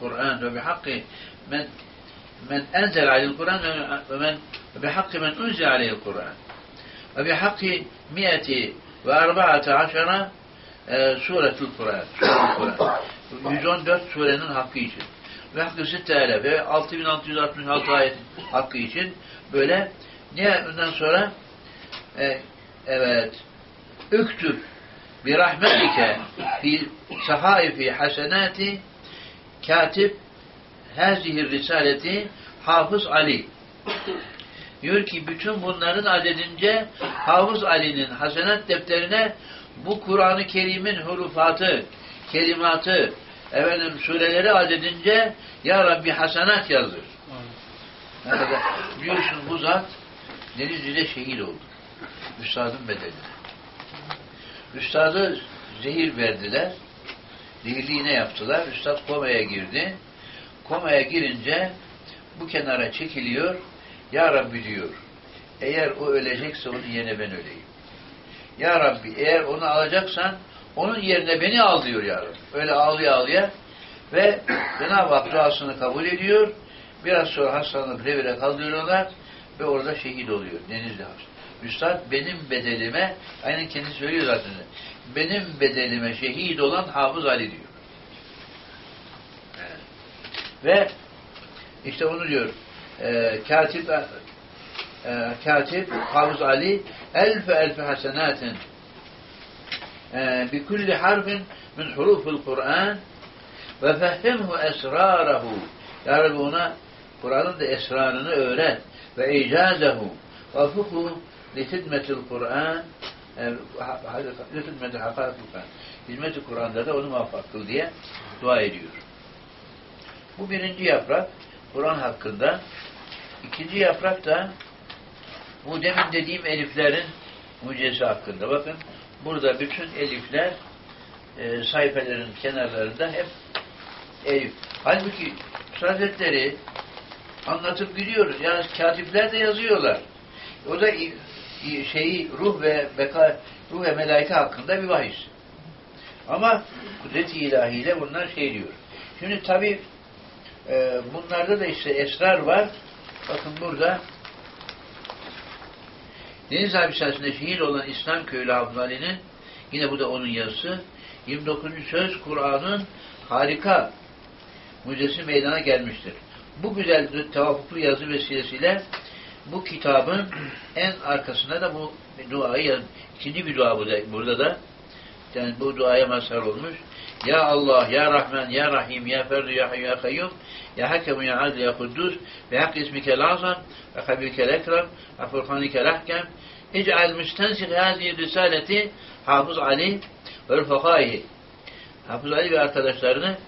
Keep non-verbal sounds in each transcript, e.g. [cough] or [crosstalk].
Kur'an ve bihakki men men enzel aleyhil Kur'an ve men ve bihakki men unzile aleyhil Kur'an ve bihakki miyeti ve arba'ate aşara e, suretül Kur'an. Suretül Kur'an. 114 surenin hakkı için. Ve hakkı sitte ve 6666 ayet hakkı için böyle ne ondan sonra e, evet üktür rahmetike fi sahaifi hasenati katip hazihir risaleti Hafız Ali diyor ki bütün bunların adedince Hafız Ali'nin hasenat defterine bu Kur'an-ı Kerim'in hurufatı, kelimatı, efendim sureleri adedince Ya Rabbi hasenat yazdır. Yani biliyorsun bu zat Denizli'de şehit oldu. Üstadın bedeline. Üstadı zehir verdiler. Zehirli iğne yaptılar. Üstad komaya girdi. Komaya girince bu kenara çekiliyor. Ya Rabbi diyor. Eğer o ölecekse onun yerine ben öleyim. Ya Rabbi eğer onu alacaksan onun yerine beni al diyor ya Rabbi. Öyle ağlıyor ağlıyor. Ve [clears throat] Cenab-ı Hak duasını kabul ediyor. Biraz sonra hastanı revire kaldırıyorlar ve orada şehit oluyor. Denizli Hafız. Üstad benim bedelime, aynen kendi söylüyor zaten. Benim bedelime şehit olan Hafız Ali diyor. Ve işte onu diyor. E, katip e, katip Hafız Ali elfe elfe hasenatin e, bi kulli harfin min hurufil Kur'an ve fehhimhu esrarahu Ya Rabbi ona Kur'an'ın da esrarını öğret ve icazehu ve fuhu li hizmetil Kur'an li hizmeti hakaikil Kur'an hizmeti Kur'an'da da onu muvaffak kıl diye dua ediyor. Bu birinci yaprak Kur'an hakkında. İkinci yaprak da bu demin dediğim eliflerin mucizesi hakkında. Bakın burada bütün elifler e, sayfelerin kenarlarında hep elif. Halbuki Hazretleri anlatıp gidiyoruz. Yani katipler de yazıyorlar. O da şeyi ruh ve beka, ruh ve melaike hakkında bir bahis. Ama kudret-i ilahiyle bunlar şey diyor. Şimdi tabi e, bunlarda da işte esrar var. Bakın burada Deniz Hapishanesi'nde şehir olan İslam köylü Hafız Ali'nin yine bu da onun yazısı 29. söz Kur'an'ın harika mucizesi meydana gelmiştir. Bu güzel tevafuklu yazı vesilesiyle bu kitabın en arkasına da bu duayı yaz. İkinci bir dua burada, burada da yani bu duaya mazhar olmuş. Ya Allah, Ya Rahman, Ya Rahim, Ya Ferdu, Ya Hayyu, Ya Kayyum, Ya Hakemu, Ya Adil, Ya Kuddus, ve hak ismike lazam, ve habikel ekrem, ve furkanike lahkem, İc'al müstensik hâzihi risaleti Hafız Ali ve rıfakâihi. Hafız Ali ve arkadaşlarını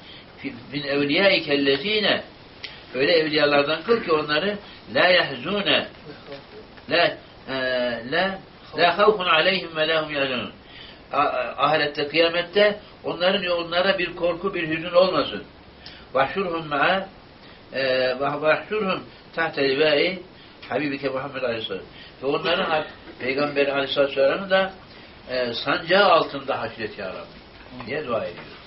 min evliyaike ellezîne öyle evliyalardan kıl ki onları la yahzûne la la la havfun aleyhim ve lahum yahzunun ahirette kıyamette onların onlara bir korku bir hüzün olmasın. Vahşurhum ma'a vahşurhum tahte livai Habibike Muhammed Aleyhisselam. Ve onların Peygamber Aleyhisselam'ı da e, sancağı altında haşret ya Rabbi diye dua ediyor.